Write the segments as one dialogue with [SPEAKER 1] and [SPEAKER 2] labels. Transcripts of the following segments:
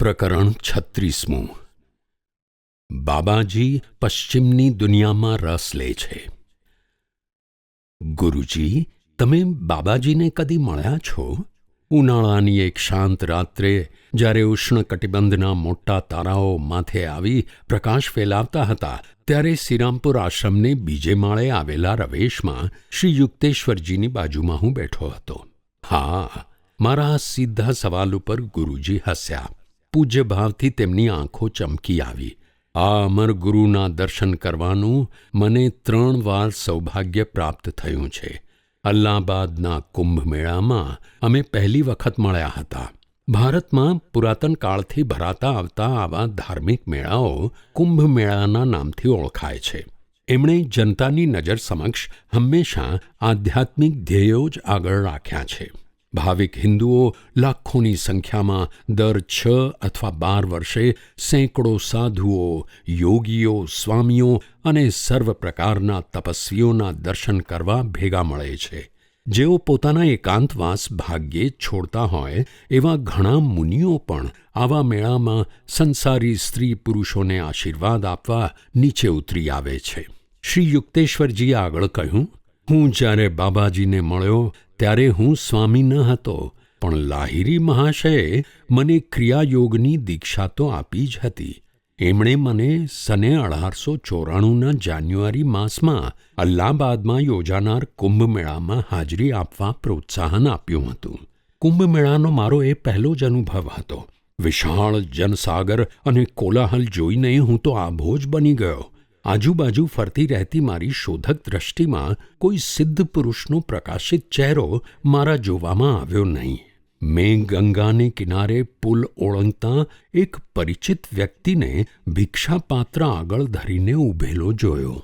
[SPEAKER 1] પ્રકરણ છત્રીસમું. બાબાજી પશ્ચિમની દુનિયામાં રસ લે છે. ગુરુજી, તમે બાબાજીને કદી મળ્યા છો? ઉનાળાની એક શાંત રાત્રે, જ્યારે ઉષ્ણકટિબંધના મોટા તારાઓ માથે આવી પ્રકાશ ફેલાવતા હતા, ત્યારે શ્રીરામપુર આશ્રમને બીજે માળે આવેલા રવેશમાં શ્રી યુક્તેશ્વરજીની બાજુમાં હું બેઠો હતો. હા, મારા સીધા સવાલ ઉપર ગુરુજી હસ્યા. પૂજ્ય ભાવથી તેમની આંખો ચમકી આવી. આ અમર ગુરુના દર્શન કરવાનું મને ત્રણ વાર સૌભાગ્ય પ્રાપ્ત થયું છે. અલ્હાબાદના કુંભ મેળામાં અમે પહેલી વખત મળ્યા હતા. ભારતમાં પુરાતન કાળથી ભરાતા આવતા આવા ધાર્મિક મેળાઓ કુંભ મેળાના નામથી ઓળખાય છે. એમણે જનતાની નજર સમક્ષ હંમેશા આધ્યાત્મિક ધ્યેયો જ આગળ રાખ્યા છે. ભાવિક હિન્દુઓ લાખોની સંખ્યામાં દર છ અથવા બાર વર્ષે સેંકડો સાધુઓ, યોગીઓ, સ્વામીઓ અને સર્વ પ્રકારના તપસ્વીઓના દર્શન કરવા ભેગા મળે છે. જેઓ પોતાના એકાંતવાસ ભાગ્યે છોડતા હોય, એવા ઘણા મુનિઓ પણ આવા મેળામાં સંસારી સ્ત્રી પુરુષોને આશીર્વાદ આપવા નીચે ઉતરી આવે છે. શ્રી યુક્તેશ્વરજીએ આગળ કહ્યું, હું જ્યારે બાબાજીને મળ્યો ત્યારે હું સ્વામી ન હતો, પણ લાહિરી મહાશયે મને ક્રિયાયોગની દીક્ષા તો આપી જ હતી. એમણે મને સને અઢારસો ચોરાણુંના જાન્યુઆરી માસમાં અલ્હાબાદમાં યોજાનાર કુંભમેળામાં હાજરી આપવા પ્રોત્સાહન આપ્યું હતું. કુંભમેળાનો મારો એ પહેલો જ અનુભવ હતો. વિશાળ જનસાગર અને કોલાહલ જોઈને હું તો આભો જ બની ગયો. આજુબાજુ ફરતી રહેતી મારી શોધક દ્રષ્ટિમાં કોઈ સિદ્ધ પુરુષનો પ્રકાશિત ચહેરો મારા જોવામાં આવ્યો નહીં. મેં ગંગાને કિનારે પુલ ઓળંગતા એક પરિચિત વ્યક્તિને ભિક્ષાપાત્ર આગળ ધરીને ઊભેલો જોયો.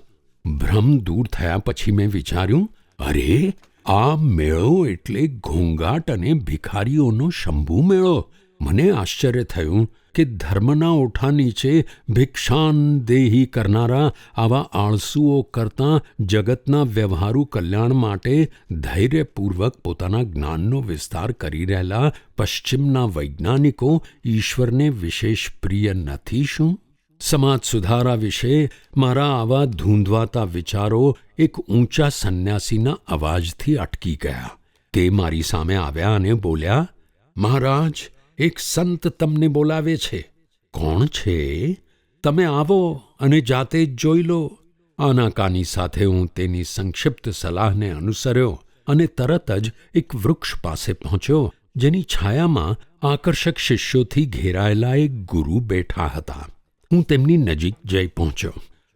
[SPEAKER 1] ભ્રમ દૂર થયા પછી મેં વિચાર્યું, અરે, આ મેળો એટલે ઘોંઘાટ અને ભિખારીઓનો શંભુ મેળો મને આશ્ચર્ય થયું કે ધર્મના ઓઠા નીચે ભિક્ષાન દેહી કરનારા આવા આળસુઓ કરતાં જગતના વ્યવહારુ કલ્યાણ માટે ધૈર્યપૂર્વક પોતાના જ્ઞાનનો વિસ્તાર કરી રહેલા પશ્ચિમના વૈજ્ઞાનિકો ઈશ્વરને વિશેષ પ્રિય નથી શું? સમાજ સુધારા વિશે મારા આવા ધૂંધવાતા વિચારો એક ઊંચા સંન્યાસીના અવાજથી અટકી ગયા. તે મારી સામે આવ્યા અને બોલ્યા, મહારાજ એક સંત તમને બોલાવે છે. કોણ છે? તમે આવો અને જાતે જ જોઈ લો. આનાકાની સાથે હું તેની સંક્ષિપ્ત સલાહને અનુસર્યો અને તરત જ એક વૃક્ષ પાસે પહોંચ્યો, જેની છાયામાં આકર્ષક શિષ્યોથી ઘેરાયેલા એક ગુરુ બેઠા હતા. હું તેમની નજીક જઈ પહોંચ્યો.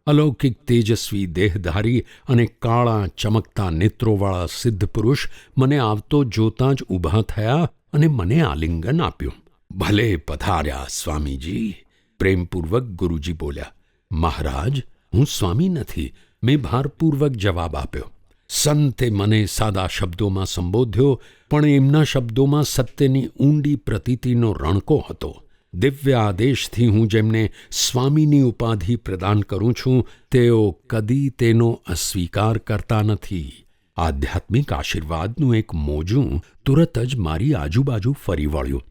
[SPEAKER 1] અલૌકિક તેજસ્વી દેહધારી અને કાળા ચમકતા નેત્રોવાળા સિદ્ધ પુરુષ મને આવતો જોતાં જ ઊભા થયા અને મને આલિંગન આપ્યું. ભલે પધાર્યા સ્વામીજી, પ્રેમપૂર્વક ગુરુજી બોલ્યા, મહારાજ, હું સ્વામી નથી, મેં ભારપૂર્વક જવાબ આપ્યો. સંતે મને સાદા શબ્દોમાં સંબોધ્યો, પણ એમના શબ્દોમાં સત્યની ઊંડી પ્રતીતિનો રણકો હતો. દિવ્ય આદેશથી હું જેમને સ્વામીની ઉપાધિ પ્રદાન કરું છું, તેઓ કદી તેનો અસ્વીકાર કરતા નથી. આધ્યાત્મિક આશીર્વાદનું એક મોજું તુરત જ મારી આજુબાજુ ફરી વળ્યું.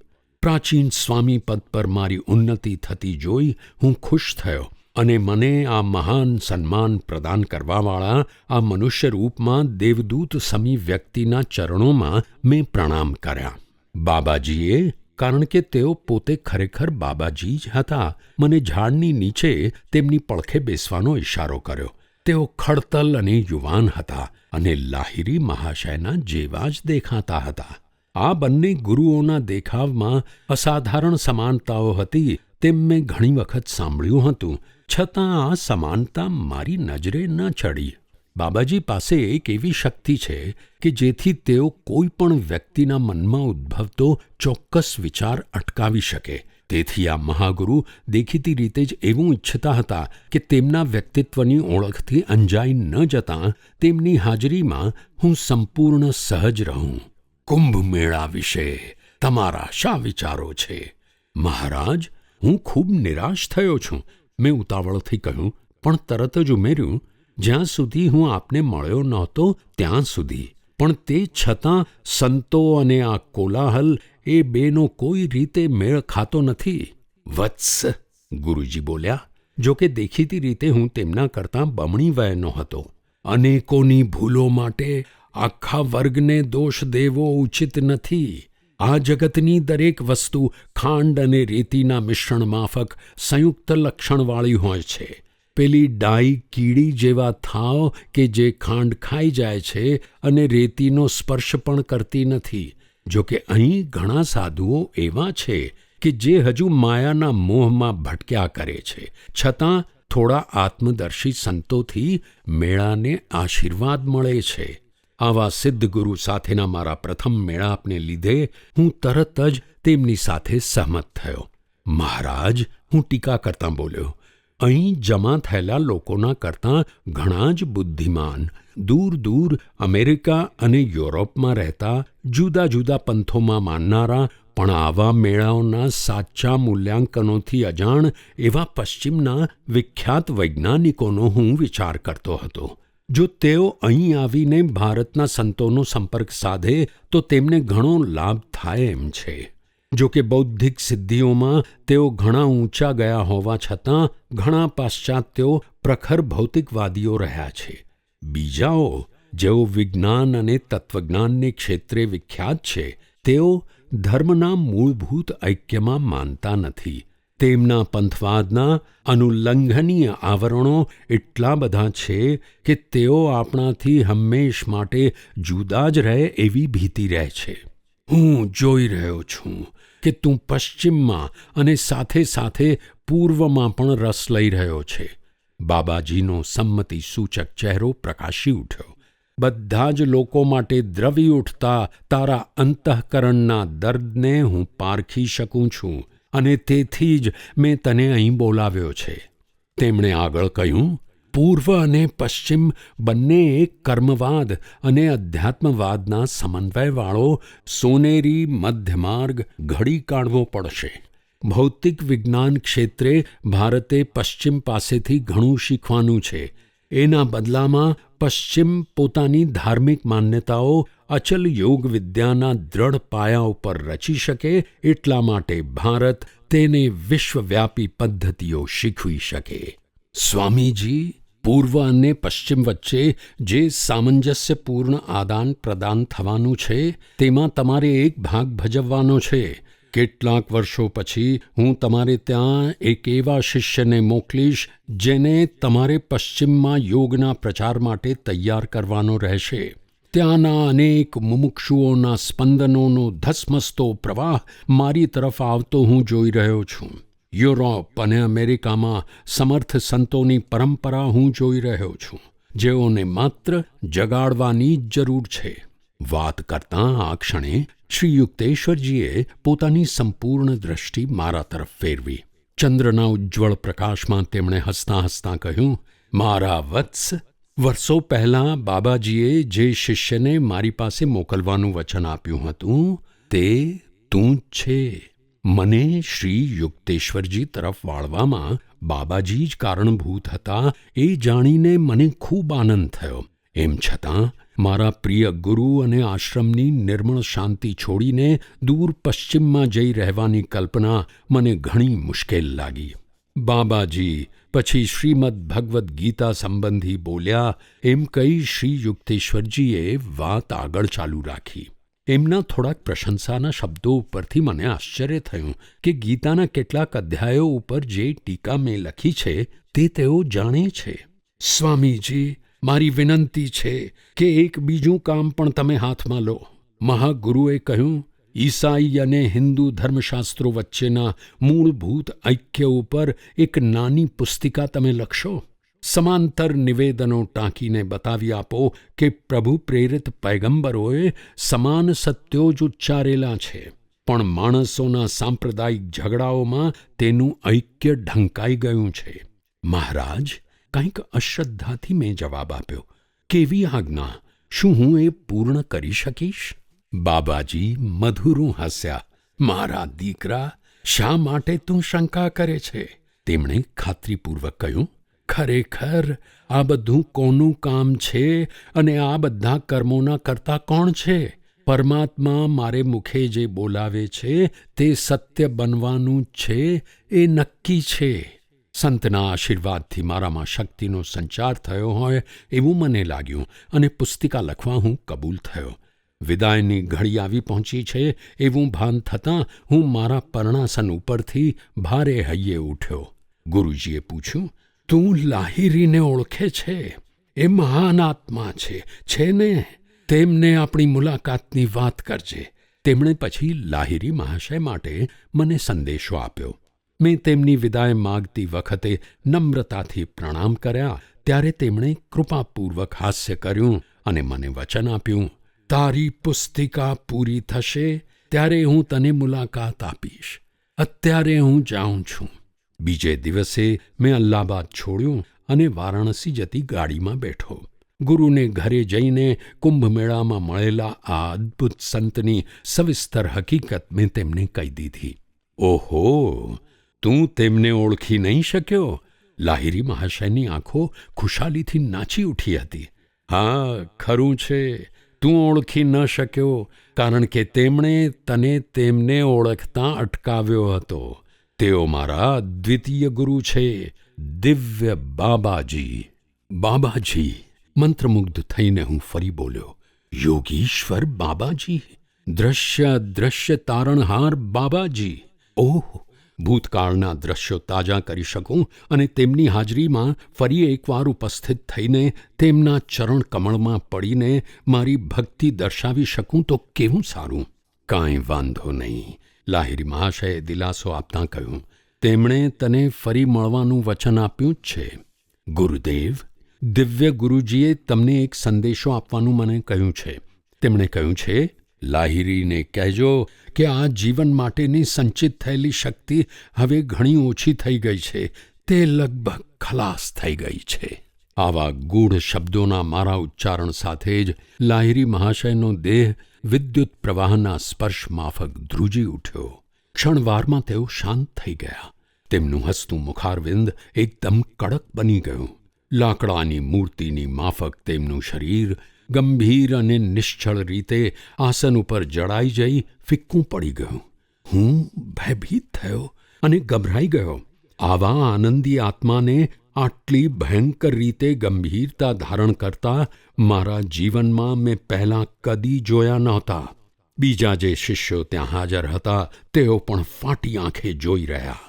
[SPEAKER 1] પ્રાચીન સ્વામી પદ પર મારી ઉન્નતિ થતી જોઈ હું ખુશ થયો અને મને આ મહાન સન્માન પ્રદાન કરવાવાળા આ મનુષ્ય રૂપમાં દેવદૂત સમી વ્યક્તિના ચરણોમાં મેં પ્રણામ કર્યા. બાબાજીએ, કારણ કે તેઓ પોતે ખરેખર બાબાજી જ હતા, મને ઝાડની નીચે તેમની પડખે બેસવાનો ઇશારો કર્યો. તેઓ ખડતલ અને યુવાન હતા અને લાહિરી મહાશયના જેવા જ દેખાતા હતા. આ બંને ગુરુઓના દેખાવમાં અસાધારણ સમાનતાઓ હતી તેમ મેં ઘણી વખત સાંભળ્યું હતું. છતાં આ સમાનતા મારી નજરે ન ચડી. બાબાજી પાસે એક એવી શક્તિ છે કે જેથી તેઓ કોઈ પણ વ્યક્તિના મનમાં ઉદ્ભવતો ચોક્કસ વિચાર અટકાવી શકે. તેથી આ મહાગુરુ દેખીતી રીતે જ એવું ઈચ્છતા હતા કે તેમના વ્યક્તિત્વની ઓળખથી અંજાઈ ન જતાં તેમની હાજરીમાં હું સંપૂર્ણ સહજ રહું. કુંભ મેળા વિશે તમારા શા વિચારો છે? મહારાજ, હું ખૂબ નિરાશ થયો છું. મેં ઉતાવળથી કહ્યું, પણ તરત જ ઉમેર્યું, જ્યાં સુધી હું આપને મળ્યો નહોતો, ત્યાં સુધી. પણ તે છતાં સંતો અને આ કોલાહલ એ બેનો કોઈ રીતે મેળ ખાતો નથી. વત્સ, ગુરુજી બોલ્યા જો કે દેખીતી રીતે હું તેમના કરતાં બમણી વયનો હતો. અનેકોની ભૂલો માટે આખા વર્ગને દોષ દેવો ઉચિત નથી. આ જગતની દરેક વસ્તુ ખાંડ અને રેતીના મિશ્રણ માફક સંયુક્ત લક્ષણવાળી હોય છે. પેલી ડાઈ કીડી જેવા થાવ કે જે ખાંડ ખાઈ જાય છે અને રેતીનો સ્પર્શ પણ કરતી નથી. જોકે અહીં ઘણા સાધુઓ એવા છે કે જે હજુ માયાના મોહમાં ભટક્યા કરે છે. છતાં થોડા આત્મદર્શી સંતોથી મેળાને આશીર્વાદ મળે છે. આવા સિદ્ધ ગુરુ સાથેના મારા પ્રથમ મેળાપને લીધે હું તરત જ તેમની સાથે સહમત થયો. મહારાજ, હું ટીકા કરતાં બોલ્યો. અહીં જમા થયેલા લોકોના કરતાં ઘણા જ બુદ્ધિમાન. દૂર દૂર અમેરિકા અને યુરોપમાં રહેતા, જુદા જુદા પંથોમાં માનનારા, પણ આવા મેળાઓના સાચા મૂલ્યાંકનોથી અજાણ એવા પશ્ચિમના વિખ્યાત વૈજ્ઞાનિકોનો હું વિચાર કરતો હતો. જો તેઓ અહીં આવીને ભારતના સંતોનો સંપર્ક સાધે, તો તેમને ઘણો લાભ થાય એમ છે. જો કે બૌદ્ધિક સિદ્ધિઓમાં તેઓ ઘણા ઊંચા ગયા હોવા છતાં ઘણા પાશ્ચાત્યો પ્રખર ભૌતિકવાદીઓ રહ્યા છે. બીજાઓ, જેઓ વિજ્ઞાન અને તત્વજ્ઞાનને ક્ષેત્રે વિખ્યાત છે, તેઓ ધર્મના મૂળભૂત ઐક્યમાં માનતા નથી. તેમના પંથવાદના અનુલ્લંઘનીય આવરણો એટલા બધા છે કે તેઓ આપણાથી હંમેશ માટે જુદા જ રહે એવી ભીતિ રહે છે. હું જોઈ રહ્યો છું કે તું પશ્ચિમમાં અને સાથે સાથે પૂર્વમાં પણ રસ લઈ રહ્યો છે. બાબાજીનો સંમતિ સૂચક ચહેરો પ્રકાશી ઉઠ્યો. બધા જ લોકો માટે દ્રવી ઉઠતા તારા અંતઃકરણના દર્દને હું પારખી શકું છું અને તેથી જ મેં તને અહીં બોલાવ્યો છે. તેમણે આગળ કહ્યું પૂર્વ અને પશ્ચિમ બંને એક કર્મવાદ અને અધ્યાત્મવાદના સમન્વયવાળો સોનેરી મધ્યમાર્ગ ઘડી કાઢવો પડશે. ભૌતિક વિજ્ઞાન ક્ષેત્રે ભારતે પશ્ચિમ પાસેથી ઘણું શીખવાનું છે. એના બદલામાં પશ્ચિમ પોતાની ધાર્મિક માન્યતાઓ અચલ યોગ વિદ્યાના દ્રઢ પાયા ઉપર રચી શકે એટલા માટે ભારત તેને વિશ્વવ્યાપી પદ્ધતિઓ શીખવી શકે. સ્વામીજી પૂર્વ અને પશ્ચિમ વચ્ચે જે સામંજસ્યપૂર્ણ આદાન પ્રદાન થવાનું છે, તેમાં તમારે એક ભાગ ભજવવાનો છે. કેટલાક વર્ષો પછી હું તમારે ત્યાં એક એવા શિષ્યને મોકલીશ, જેને તમારે પશ્ચિમમાં યોગના પ્રચાર માટે તૈયાર કરવાનો રહેશે. ત્યાંના અનેક મુમુક્ષુઓના સ્પંદનોનો ધસમસતો પ્રવાહ મારી તરફ આવતો હું જોઈ રહ્યો છું. યુરોપ અને અમેરિકામાં સમર્થ સંતોની પરંપરા હું જોઈ રહ્યો છું. જેઓને માત્ર જગાડવાની જ જરૂર છે. વાત કરતાં આ ક્ષણે શ્રી યુક્તેશ્વરજીએ પોતાની સંપૂર્ણ દ્રષ્ટિ મારા તરફ ફેરવી. ચંદ્રના ઉજ્જવળ પ્રકાશમાં તેમણે હસતાં હસતાં કહ્યું, મારા વત્સ, વર્ષો પહેલાં બાબાજીએ જે શિષ્યને મારી પાસે મોકલવાનું વચન આપ્યું હતું, તે તું છે. મને શ્રી યુક્તેશ્વરજી તરફ વાળવામાં બાબાજી જ કારણભૂત હતા એ જાણીને મને ખૂબ આનંદ થયો. એમ છતાં, મારા પ્રિય ગુરુ અને આશ્રમની નિર્મળ શાંતિ છોડીને દૂર પશ્ચિમમાં જઈ રહેવાની કલ્પના મને ઘણી મુશ્કેલ લાગી. બાબાજી, પછી શ્રીમદ ભગવદ્ ગીતા સંબંધી બોલ્યા, એમ કહી શ્રી યુક્તેશ્વરજીએ વાત આગળ ચાલુ રાખી. એમના થોડાક પ્રશંસાના શબ્દો ઉપરથી મને આશ્ચર્ય થયું કે ગીતાના કેટલાક અધ્યાયો ઉપર જે ટીકા મેં લખી છે, તે તેઓ જાણે છે. સ્વામીજી, મારી વિનંતી છે કે એક બીજું કામ પણ તમે હાથમાં લો. મહાગુરુએ કહ્યું, ઈસાઈ અને હિન્દુ ધર્મશાસ્ત્રો વચ્ચેના મૂળભૂત ઐક્ય ઉપર એક નાની પુસ્તિકા તમે લખશો. સમાંતર નિવેદનો ટાંકીને બતાવી આપો કે પ્રભુ પ્રેરિત પૈગંબરોએ સમાન સત્યો જ ઉચ્ચારેલા છે. પણ માણસોના સાંપ્રદાયિક ઝઘડાઓમાં તેનું ઐક્ય ઢંકાઈ ગયું છે. મહારાજ, કંઈક અશ્રદ્ધાથી મેં જવાબ આપ્યો. કેવી આજ્ઞા? શું હું એ પૂર્ણ કરી શકીશ? બાબાજી મધુરું હસ્યા. મારા દીકરા, શા માટે તું શંકા કરે છે? તેમણે ખાતરીપૂર્વક કહ્યું ખરેખર આ બધું કોનું કામ છે અને આ બધા કર્મોના કરતા કોણ છે? પરમાત્મા મારે મુખે જે બોલાવે છે, તે સત્ય બનવાનું છે, એ નક્કી છે. સંતના આશીર્વાદથી મારામાં શક્તિનો સંચાર થયો હોય એવું મને લાગ્યું અને પુસ્તિકા લખવા હું કબૂલ થયો. વિદાયની ઘડી આવી પહોંચી છે એવું ભાન થતાં હું મારા પરણાસન ઉપરથી ભારે હૈયે ઉઠ્યો. ગુરુજીએ પૂછ્યું તું લાહિરીને ઓળખે છે. એ મહાન આત્મા છે. છે ને? તેમને આપણી મુલાકાતની વાત કરજે. તેમણે પછી લાહિરી મહાશય માટે મને સંદેશો આપ્યો. મેં તેમની વિદાય માગતી વખતે નમ્રતાથી પ્રણામ કર્યા. ત્યારે તેમણે કૃપાપૂર્વક હાસ્ય કર્યું અને મને વચન આપ્યું. તારી પુસ્તિકા પૂરી થશે. ત્યારે હું તને મુલાકાત આપીશ. અત્યારે હું જાઉં છું. બીજે દિવસે મેં અલ્હાબાદ છોડ્યું અને વારાણસી જતી ગાડીમાં બેઠો. ગુરુને ઘરે જઈને કુંભમેળામાં મળેલા આ અદ્ભુત સંતની સવિસ્તર હકીકત મેં તેમને કહી દીધી. ઓહો, તું તેમને ઓળખી નહીં શક્યો? લાહિરી મહાશયની આંખો ખુશાલીથી નાચી ઉઠી હતી. હા, ખરું છે. તું ઓળખી ન શક્યો, કારણ કે તેમણે તને તેમને ઓળખતા અટકાવ્યો હતો. તેઓ મારા દ્વિતીય ગુરુ છે, દિવ્ય બાબાજી. બાબાજી, મંત્રમુગ્ધ થઈને હું ફરી બોલ્યો, યોગીશ્વર બાબાજી, દ્રશ્ય દ્રશ્ય તારણહાર બાબાજી. ઓહ, ભૂતકાળના દ્રશ્યો તાજા કરી શકું અને તેમની હાજરીમાં ફરી એકવાર ઉપસ્થિત થઈને તેમના ચરણ કમળમાં પડીને મારી ભક્તિ દર્શાવી શકું તો કેવું સારું? કાંઈ વાંધો નહીં. લાહિરી મહાશયે દિલાસો આપતાં કહ્યું, તેમણે તને ફરી મળવાનું વચન આપ્યું જ છે. ગુરુદેવ, દિવ્ય ગુરુજીએ તમને એક સંદેશો આપવાનું મને કહ્યું છે. તેમણે કહ્યું છે, લાહિરીને કહેજો કે આ જીવન માટેની સંચિત થયેલી શક્તિ હવે ઘણી ઓછી થઈ ગઈ છે. તે લગભગ ખલાસ થઈ ગઈ છે. આવા ગૂઢ શબ્દોના મારા ઉચ્ચારણ સાથે જ લાહિરી મહાશયનો દેહ વિદ્યુત પ્રવાહના સ્પર્શ માફક ધ્રુજી ઉઠ્યો. ક્ષણવારમાં તેઓ શાંત થઈ ગયા. તેમનું હસતું મુખારવિંદ એકદમ કડક બની ગયું. લાકડાની મૂર્તિની માફક તેમનું શરીર ગંભીર અને નિશ્ચળ રીતે આસન ઉપર જડાઈ જઈ ફિક્કું પડી ગયું. હું ભયભીત થયો અને ગભરાઈ ગયો. આવા આનંદી આત્માને આટલી ભયંકર રીતે ગંભીરતા ધારણ કરતા મારા જીવનમાં મેં પહેલાં કદી જોયા નહોતા. બીજા જે શિષ્યો ત્યાં હાજર હતા, તેઓ પણ ફાટી આંખે જોઈ રહ્યા.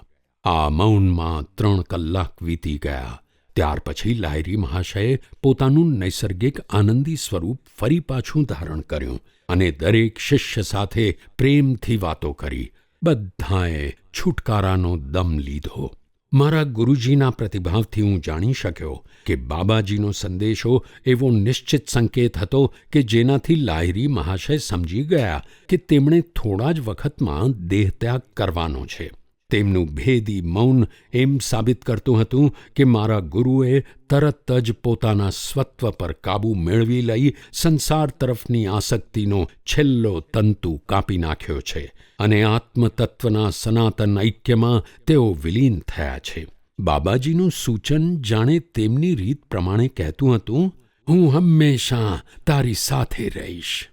[SPEAKER 1] આ મૌનમાં ત્રણ કલાક વીતી ગયા. ત્યાર પછી લાયરી મહાશયે પોતાનું નૈસર્ગિક આનંદી સ્વરૂપ ફરી પાછું ધારણ કર્યું અને દરેક શિષ્ય સાથે પ્રેમથી વાતો કરી. બધાએ છુટકારાનો દમ લીધો. મારા ગુરુજીના પ્રતિભાવથી હું જાણી શક્યો કે બાબાજીનો સંદેશો એવો નિશ્ચિત સંકેત હતો કે જેનાથી લાહિરી મહાશય સમજી ગયા કે તેમણે થોડા જ વખતમાં દેહત્યાગ કરવાનો છે. તેમનું ભેદી મૌન એમ સાબિત કરતું હતું કે મારા ગુરુએ તરત જ પોતાના સ્વત્વ પર કાબૂ મેળવી લઈ સંસાર તરફની આસક્તિનો છેલ્લો તંતુ કાપી નાખ્યો છે અને આત્મતત્વના સનાતન ઐક્યમાં તેઓ વિલીન થયા છે. બાબાજીનું સૂચન જાણે તેમની રીત પ્રમાણે કહેતું હતું, હું હંમેશા તારી સાથે રહીશ.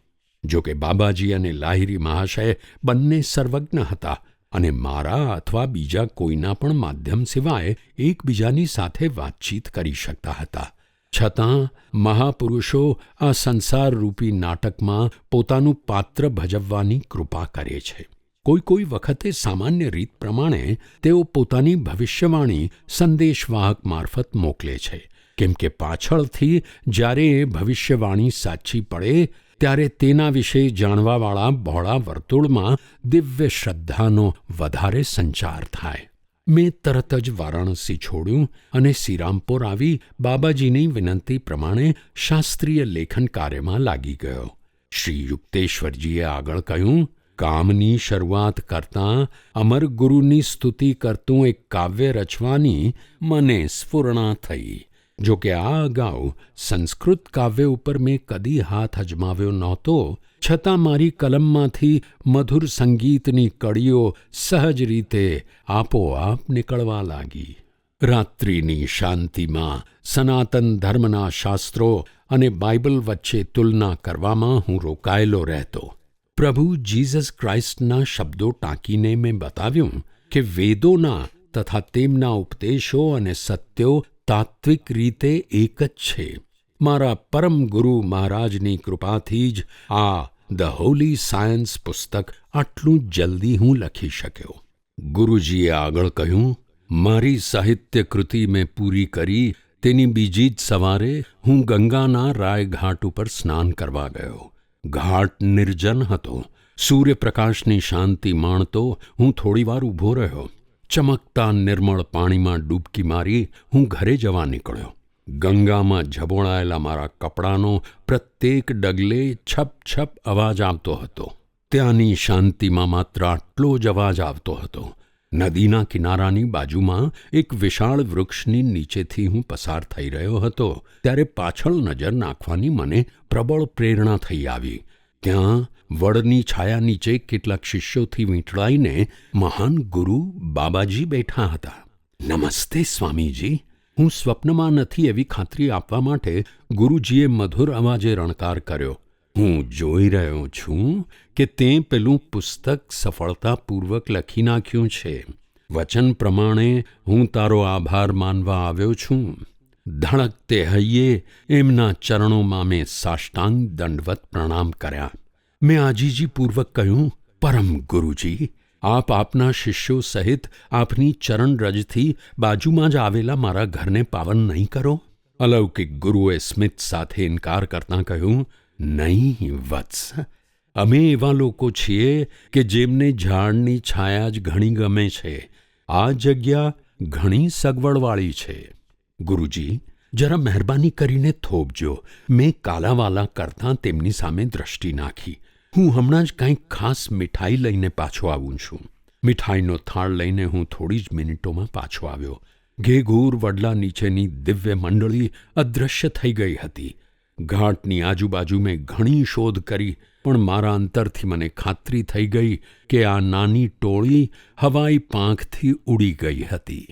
[SPEAKER 1] જોકે બાબાજી અને લાહિરી મહાશય બંને સર્વજ્ઞ હતા અને મારા અથવા બીજા કોઈના પણ માધ્યમ સિવાય એકબીજાની સાથે વાતચીત કરી શકતા હતા. છતાં, મહાપુરુષો આ સંસારરૂપી નાટકમાં પોતાનું પાત્ર ભજવવાની કૃપા કરે છે. કોઈ કોઈ વખતે સામાન્ય રીત પ્રમાણે તેઓ પોતાની ભવિષ્યવાણી સંદેશવાહક મારફત મોકલે છે. કેમ કે પાછળથી જ્યારે એ ભવિષ્યવાણી સાચી પડે ત્યારે તેના વિશે જાણવાવાળા બહોળા વર્તુળમાં દિવ્ય શ્રદ્ધાનો વધારે સંચાર થાય. મેં તરત જ વારાણસી છોડ્યું અને શ્રીરામપુર આવી બાબાજીની વિનંતી પ્રમાણે શાસ્ત્રીય લેખન કાર્યમાં લાગી ગયો. શ્રી યુક્તેશ્વરજીએ આગળ કહ્યું, કામની શરૂઆત કરતાં અમર ગુરુની સ્તુતિ કરતું એક કાવ્ય રચવાની મને સ્ફૂર્ણા થઈ. જો કે આ અગાઉ સંસ્કૃત કાવ્ય ઉપર મેં કદી હાથ અજમાવ્યો નહોતો. છતાં મારી કલમમાંથી મધુર સંગીતની કડીઓ સહજ રીતે આપોઆપ નીકળવા લાગી. રાત્રિની શાંતિમાં સનાતન ધર્મના શાસ્ત્રો અને બાઇબલ વચ્ચે તુલના કરવામાં હું રોકાયેલો રહેતો. પ્રભુ જીસસ ક્રાઇસ્ટના શબ્દો ટાંકીને મેં બતાવ્યું કે વેદોના તથા તેમના ઉપદેશો અને સત્યો તાત્વિક રીતે એક જ છે. મારા પરમ ગુરુ મહારાજની કૃપાથી જ આ ધ હોલી સાયન્સ પુસ્તક આટલું જલ્દી હું લખી શક્યો. ગુરુજીએ આગળ કહ્યું, મારી સાહિત્ય કૃતિ મેં પૂરી કરી, તેની બીજી જ સવારે હું ગંગાના રાય ઘાટ ઉપર સ્નાન કરવા ગયો. ઘાટ નિર્જન હતો. સૂર્યપ્રકાશની શાંતિ માણતો હું થોડીવાર ઊભો રહ્યો. ચમકતા નિર્મળ પાણીમાં ડૂબકી મારી હું ઘરે જવા નીકળ્યો. ગંગામાં ઝબોળાયેલા મારા કપડાનો પ્રત્યેક ડગલે છપ છપ અવાજ આવતો હતો. ત્યાંની શાંતિમાં માત્ર આટલો જ અવાજ આવતો હતો. નદીના કિનારાની બાજુમાં એક વિશાળ વૃક્ષની નીચેથી હું પસાર થઈ રહ્યો હતો. ત્યારે પાછળ નજર નાખવાની મને પ્રબળ પ્રેરણા થઈ આવી. ત્યાં વડની છાયા નીચે કેટલાક શિષ્યોથી વીંટળાઈને મહાન ગુરુ બાબાજી બેઠા હતા. નમસ્તે સ્વામીજી, હું સ્વપ્નમાં નથી એવી ખાતરી આપવા માટે ગુરુજીએ મધુર અવાજે રણકાર કર્યો. હું જોઈ રહ્યો છું કે તે પેલું પુસ્તક સફળતાપૂર્વક લખી નાખ્યું છે. વચન પ્રમાણે હું તારો આભાર માનવા આવ્યો છું. ધડકતે હૈયે, એમના ચરણોમાં મેં સાષ્ટાંગ દંડવત પ્રણામ કર્યા. મેં આજીજીપૂર્વક કહ્યું, પરમ ગુરુજી, આપ આપના શિષ્યો સહિત આપની ચરણરજથી બાજુમાં જ આવેલા મારા ઘરને પાવન નહીં કરો? અલૌકિક ગુરુએ સ્મિત સાથે ઇનકાર કરતાં કહ્યું, નહીં વત્સ. અમે એવા લોકો છીએ કે જેમને ઝાડની છાયા જ ઘણી ગમે છે. આ જગ્યા ઘણી સગવડવાળી છે. ગુરુજી, જરા મહેરબાની કરીને થોભજો મેં કાલાવાલા કરતાં તેમની સામે દ્રષ્ટિ નાખી. હું હમણાં જ કંઈક ખાસ મીઠાઈ લઈને પાછો આવું છું. મીઠાઈનો થાળ લઈને હું થોડી જ મિનિટોમાં પાછો આવ્યો. ઘેઘૂર વડલા નીચેની દિવ્ય મંડળી અદૃશ્ય થઈ ગઈ હતી. ઘાટની આજુબાજુ મેં ઘણી શોધ કરી, પણ મારા અંતરથી મને ખાતરી થઈ ગઈ કે આ નાની ટોળી હવાઈ પાંખથી ઉડી ગઈ હતી.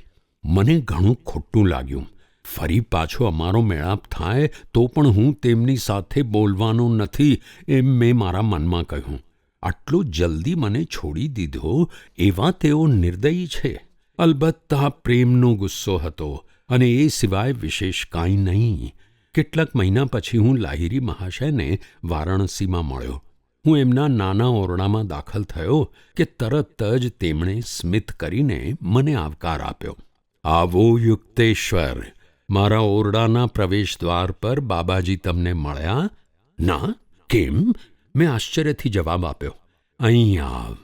[SPEAKER 1] મને ઘણું ખોટું લાગ્યું. ફરી પાછો અમારો મેળાપ થાય તો પણ હું તેમની સાથે બોલવાનો નથી એમ મેં મારા મનમાં કહ્યું. આટલો જલ્દી મને છોડી દીધો એવા તેઓ નિર્દયી છે. અલબત્ત આ પ્રેમનો ગુસ્સો હતો અને એ સિવાય વિશેષ કાંઈ નહીં. કેટલાક મહિના પછી હું લાહિરી મહાશયને વારાણસીમાં મળ્યો. હું એમના નાના ઓરડામાં દાખલ થયો કે તરત જ તેમણે સ્મિત કરીને મને આવકાર આપ્યો. આવો યુક્તેશ્વર મારા ઓરડાના પ્રવેશદ્વાર પર બાબાજી તમને મળ્યા? ના? કેમ? મેં આશ્ચર્યથી જવાબ આપ્યો. અહીં આવ.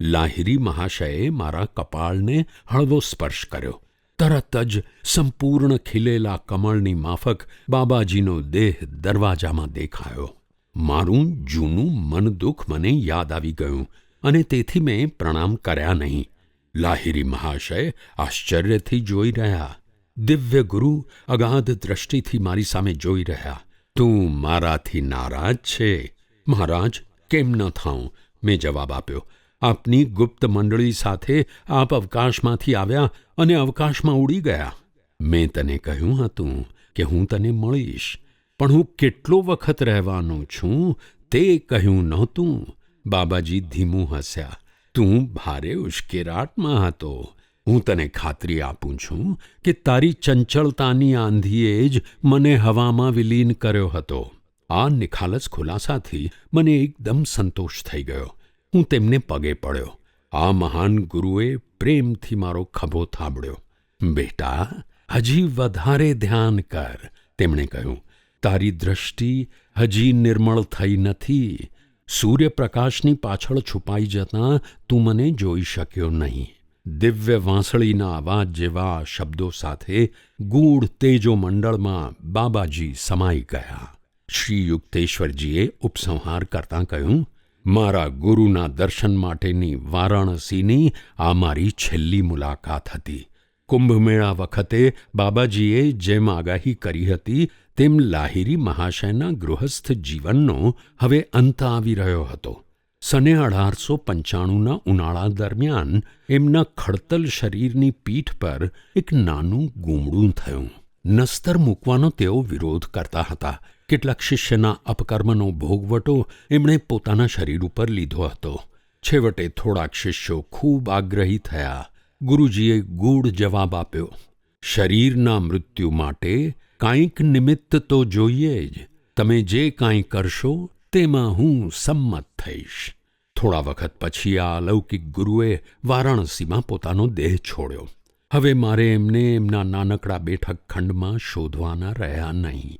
[SPEAKER 1] લાહિરી મહાશયે મારા કપાળને હળવો સ્પર્શ કર્યો. તરત જ સંપૂર્ણ ખીલેલા કમળની માફક બાબાજીનો દેહ દરવાજામાં દેખાયો. મારું જૂનું મન દુઃખ મને યાદ આવી ગયું અને તેથી મેં પ્રણામ કર્યા નહીં. લાહિરી મહાશય આશ્ચર્યથી જોઈ રહ્યા. દિવ્ય ગુરુ અગાધ દ્રષ્ટિથી મારી સામે જોઈ રહ્યા. તું મારાથી નારાજ છે. મહારાજ, કેમ ન થાઉં? મેં જવાબ આપ્યો. આપની ગુપ્ત મંડળી સાથે આપ અવકાશમાંથી આવ્યા અને અવકાશમાં ઉડી ગયા. મેં તને કહ્યું હતું કે હું તને મળીશ. પણ હું કેટલો વખત રહેવાનો છું તે કહ્યું નહોતું. બાબાજી ધીમું હસ્યા. તું ભારે ઉશ્કેરાટમાં હતો. હું તને ખાતરી આપું છું કે તારી ચંચળતાની આંધીએ જ મને હવામાં વિલીન કર્યો હતો. આ નિખાલસ ખુલાસાથી મને એકદમ સંતોષ થઈ ગયો. હું તેમને પગે પડ્યો. આ મહાન ગુરુએ પ્રેમથી મારો ખભો થાબડ્યો. બેટા, હજી વધારે ધ્યાન કર, તેમણે કહ્યું. તારી દ્રષ્ટિ હજી નિર્મળ થઈ નથી. સૂર્યપ્રકાશની પાછળ છુપાઈ જતાં તું મને જોઈ શક્યો નહીં. દિવ્ય વાંસળીના અવાજ જેવા શબ્દો સાથે ગૂઢ તેજો મંડળમાં બાબાજી સમાઈ ગયા. શ્રી યુક્તેશ્વરજીએ ઉપસંહાર કરતાં કહ્યું, મારા ગુરુના દર્શન માટેની વારાણસીની આ મારી છેલ્લી મુલાકાત હતી. કુંભમેળા વખતે બાબાજીએ જેમ આગાહી કરી હતી, તેમ લાહિરી મહાશયના ગૃહસ્થ જીવનનો હવે અંત આવી રહ્યો હતો. સને અઢારસો પંચાણુંના ઉનાળા દરમિયાન એમના ખડતલ શરીરની પીઠ પર એક નાનું ગૂમડું થયું. નસ્તર મૂકવાનો તેઓ વિરોધ કરતા હતા. કેટલાક શિષ્યના અપકર્મનો ભોગવટો એમણે પોતાના શરીર ઉપર લીધો હતો. છેવટે થોડાક શિષ્યો ખૂબ આગ્રહી થયા. ગુરુજીએ ગૂઢ જવાબ આપ્યો, શરીરના મૃત્યુ માટે કાંઈક નિમિત્ત તો જોઈએ જ. તમે જે કાંઈ કરશો તેમાં હું સંમત થઈશ. થોડા વખત પછી આ અલૌકિક ગુરુએ વારાણસીમાં પોતાનો દેહ છોડ્યો. હવે મારે એમને એમના નાનકડા બેઠક ખંડમાં શોધવાના રહ્યા નહીં.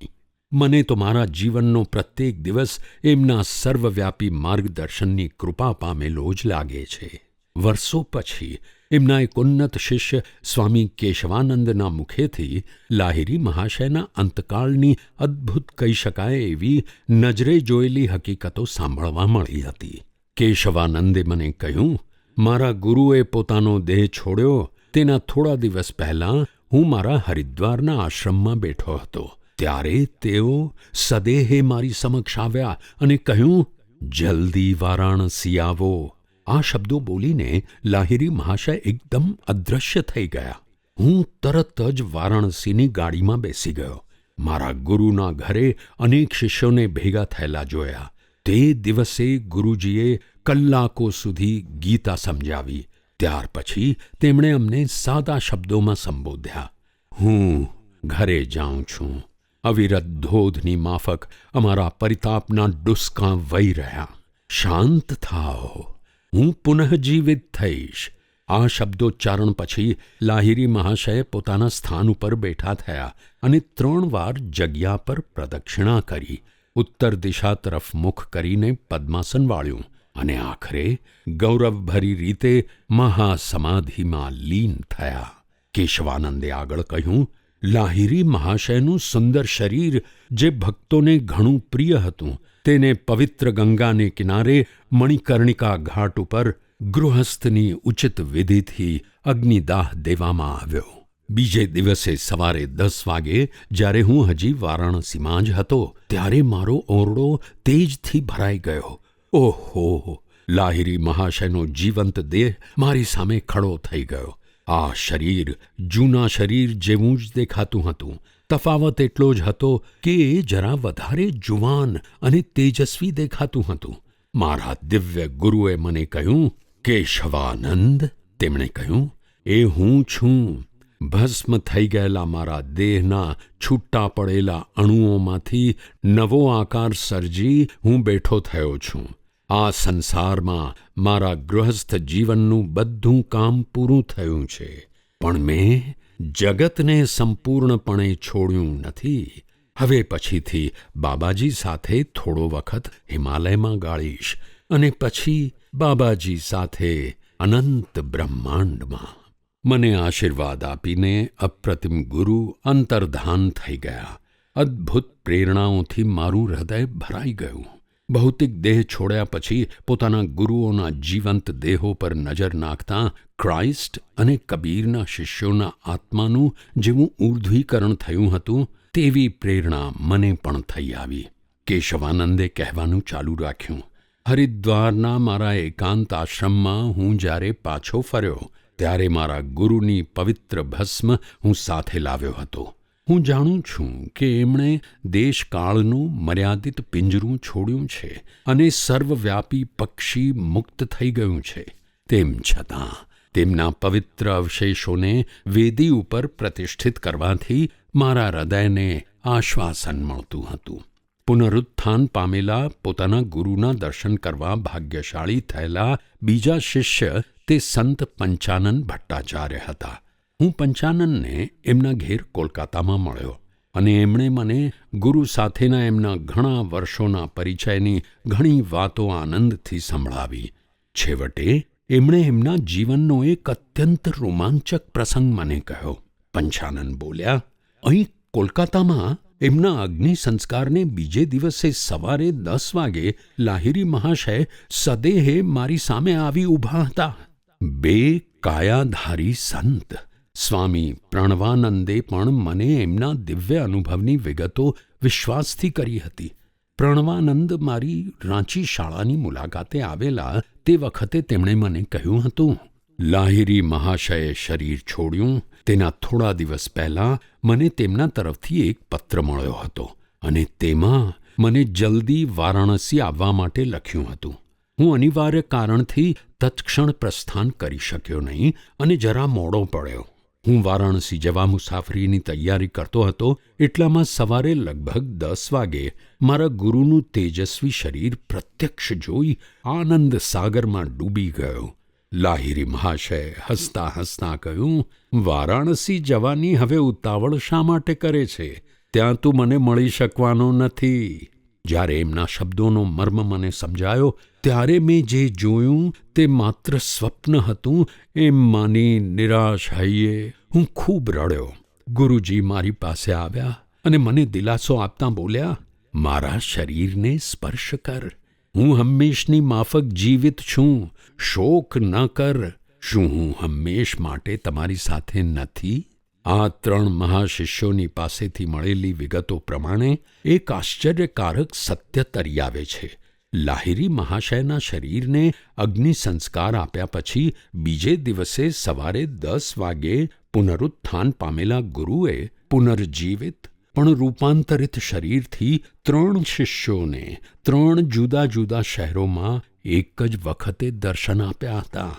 [SPEAKER 1] મને તો મારા જીવનનો પ્રત્યેક દિવસ એમના સર્વવ્યાપી માર્ગદર્શનની કૃપા પામેલો જ લાગે છે. વર્ષો પછી એમના એક ઉન્નત શિષ્ય સ્વામી કેશવાનંદના મુખેથી લાહિરી મહાશયના અંતકાળની અદ્ભુત કહી શકાય એવી નજરે જોયેલી હકીકતો સાંભળવા મળી હતી. કેશવાનંદે મને કહ્યું, મારા ગુરુએ પોતાનો દેહ છોડ્યો. તેના થોડા દિવસ પહેલાં હું મારા હરિદ્વારના આશ્રમમાં બેઠો હતો. ત્યારે તેઓ સદેહે મારી સમક્ષ આવ્યા અને કહ્યું, જલ્દી વારાણસી આવો. આ શબ્દો બોલીને લાહિરી મહાશય એકદમ અદૃશ્ય થઈ ગયા. હું તરત જ વારાણસીની ગાડીમાં બેસી ગયો. મારા ગુરુના ઘરે અનેક શિષ્યોને ભેગા થયેલા જોયા. તે દિવસે ગુરુજીએ કલાકો સુધી ગીતા સમજાવી. ત્યાર પછી તેમણે અમને સાદા શબ્દોમાં સંબોધ્યા. હું ઘરે જાઉં છું. અવિરત ધોધની માફક અમારા પરિતાપના ડુસ્કા વહી રહ્યા. શાંત થાઓ. હું પુનઃજીવિત થઈશ. આ શબ્દોચ્ચારણ પછી લાહિરી મહાશય પોતાના સ્થાન ઉપર બેઠા થયા અને ત્રણ વાર જગ્યા પર પ્રદક્ષિણા કરી. ઉત્તર દિશા તરફ મુખ કરીને પદ્માસન વાળ્યું અને આખરે ગૌરવભરી રીતે મહાસમાધિમાં લીન થયા. કેશવાનંદે આગળ કહ્યું, લાહિરી મહાશયનું સુંદર શરીર જે ભક્તોને ઘણું પ્રિય હતું તેને પવિત્ર ગંગાને કિનારે મણિકર્ણિકા ઘાટ ઉપર ગૃહસ્થની ઉચિત વિધિથી અગ્નિદાહ દેવામાં આવ્યો. બીજે દિવસે સવારે દસ વાગે, જ્યારે હું હજી વારાણસીમાં જ હતો, ત્યારે મારો ઓરડો તેજથી ભરાઈ ગયો. ઓહો! લાહિરી મહાશયનો જીવંત દેહ મારી સામે ખડો થઈ ગયો. આ શરીર જૂના શરીર જેવું જ દેખાતું હતું. તફાવત એટલો જ હતો કે એ જરા વધારે જુવાન અને તેજસ્વી દેખાતું હતું. મારા દિવ્ય ગુરુએ મને કહ્યું, કેશવાનંદ, તેમણે કહ્યું, એ હું છું. ભસ્મ થઈ ગયેલા મારા દેહના છૂટા પડેલા અણુઓમાંથી નવો આકાર સર્જી હું બેઠો થયો છું. આ સંસારમાં મારા ગૃહસ્થ જીવનનું બધું કામ પૂરું થયું છે. પણ મેં જગતને સંપૂર્ણપણે છોડ્યું નથી. હવે પછીથી બાબાજી સાથે થોડો વખત હિમાલયમાં ગાળીશ અને પછી બાબાજી સાથે અનંત બ્રહ્માંડમાં. મને આશીર્વાદ આપીને અપ્રતિમ ગુરુ અંતર્ધાન થઈ ગયા. અદ્ભુત પ્રેરણાઓથી મારું હૃદય ભરાઈ ગયું. ભૌતિક દેહ છોડ્યા પછી પોતાના ગુરુઓના જીવંત દેહો પર નજર નાખતા ક્રાઇસ્ટ અને કબીરના શિષ્યોના આત્માનું જેવું ઊર્ધ્વીકરણ થયું હતું, તેવી પ્રેરણા મને પણ થઈ આવી. કેશવાનંદે કહેવાનું ચાલુ રાખ્યું, હરિદ્વારના મારા એકાંત આશ્રમમાં હું જ્યારે પાછો ફર્યો, ત્યારે મારા ગુરુની પવિત્ર ભસ્મ હું સાથે લાવ્યો હતો. હું જાણું છું કે એમણે દેશકાળનું મર્યાદિત પિંજરું છોડ્યું છે અને સર્વવ્યાપી પક્ષી મુક્ત થઈ ગયું છે. તેમ છતાં, તેમના પવિત્ર અવશેષોને વેદી ઉપર પ્રતિષ્ઠિત કરવાથી મારા હૃદયને આશ્વાસન મળતું હતું. પુનરુત્થાન પામેલા પોતાના ગુરુના દર્શન કરવા ભાગ્યશાળી થયેલા બીજા શિષ્ય તે સંત પંચાનન ભટ્ટાચાર્ય હતા. હું પંચાનનને એમના ઘેર કોલકાતામાં મળ્યો અને એમણે મને ગુરુ સાથેના એમના ઘણા વર્ષોના પરિચયની ઘણી વાતો આનંદથી સંભળાવી. છેવટે એમણે એમના જીવનનો એક અત્યંત રોમાંચક પ્રસંગ મને કહ્યો. પંચાનન બોલ્યા, અહીં કોલકાતામાં એમના અગ્નિ સંસ્કારને બીજે દિવસે સવારે દસ વાગે લાહિરી મહાશય સદેહે મારી સામે આવી ઊભા હતા. બે કાયાધારી સંત. સ્વામી પ્રણવાનંદે પણ મને એમના દિવ્ય અનુભવની વિગતો વિશ્વાસથી કરી હતી. પ્રણવાનંદ મારી રાંચી શાળાની મુલાકાતે આવેલા તે વખતે તેમણે મને કહ્યું હતું, લાહિરી મહાશયે શરીર છોડ્યું. તેના થોડા દિવસ પહેલાં મને તેમના તરફથી એક પત્ર મળ્યો હતો અને તેમાં મને જલ્દી વારાણસી આવવા માટે લખ્યું હતું. હું અનિવાર્ય કારણથી તત્ક્ષણ પ્રસ્થાન કરી શક્યો નહીં અને જરા મોડો પડ્યો. હું વારાણસી જવા મુસાફરીની તૈયારી કરતો હતો એટલામાં સવારે લગભગ દસ વાગે મારા ગુરુનું તેજસ્વી શરીર પ્રત્યક્ષ જોઈ આનંદ સાગરમાં ડૂબી ગયો. લાહિરી મહાશય હસતા હસતા કહ્યું, વારાણસી જવાની હવે ઉતાવળ શા માટે કરે છે? ત્યાં તું મને મળી શકવાનો નથી. જ્યારે એમના શબ્દોનો મર્મ મને સમજાયો, ત્યારે મેં જે જોયું તે માત્ર સ્વપ્ન હતું, એમ માની નિરાશ હૈયે. હું ખૂબ રડ્યો. ગુરુજી મારી પાસે આવ્યા અને મને દિલાસો આપતા બોલ્યા, મારા શરીરને સ્પર્શ કર. હું હંમેશની માફક જીવિત છું. શોક ન કર. શું હું હંમેશ માટે તમારી સાથે નથી? આ ત્રણ મહાશિષ્યોની પાસેથી મળેલી વિગતો પ્રમાણે એક આશ્ચર્યકારક સત્ય તરી આવે છે. લાહિરી મહાશયના શરીરને અગ્નિ સંસ્કાર આપ્યા પછી બીજે દિવસે સવારે દસ વાગે પુનરુત્થાન પામેલા ગુરુએ પુનર્જીવિત, પણ રૂપાંતરિત શરીરથી ત્રણ શિષ્યોને ત્રણ જુદા જુદા શહેરોમાં એક જ વખતે દર્શન આપ્યા હતા.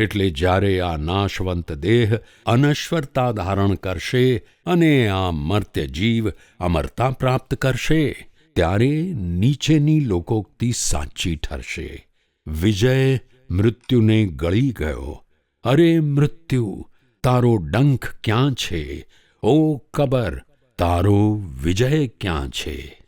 [SPEAKER 1] એટલે જ્યારે આ નાશવંત દેહ અનશ્વરતા ધારણ કરશે અને આ મર્ત્ય જીવ અમરતા પ્રાપ્ત કરશે, ત્યારે નીચેની લોકોક્તિ સાચી ઠરશે. વિજય મૃત્યુને ગળી ગયો. અરે મૃત્યુ, તારો ડંખ ક્યાં છે? ઓ કબર, તારો વિજય ક્યાં છે?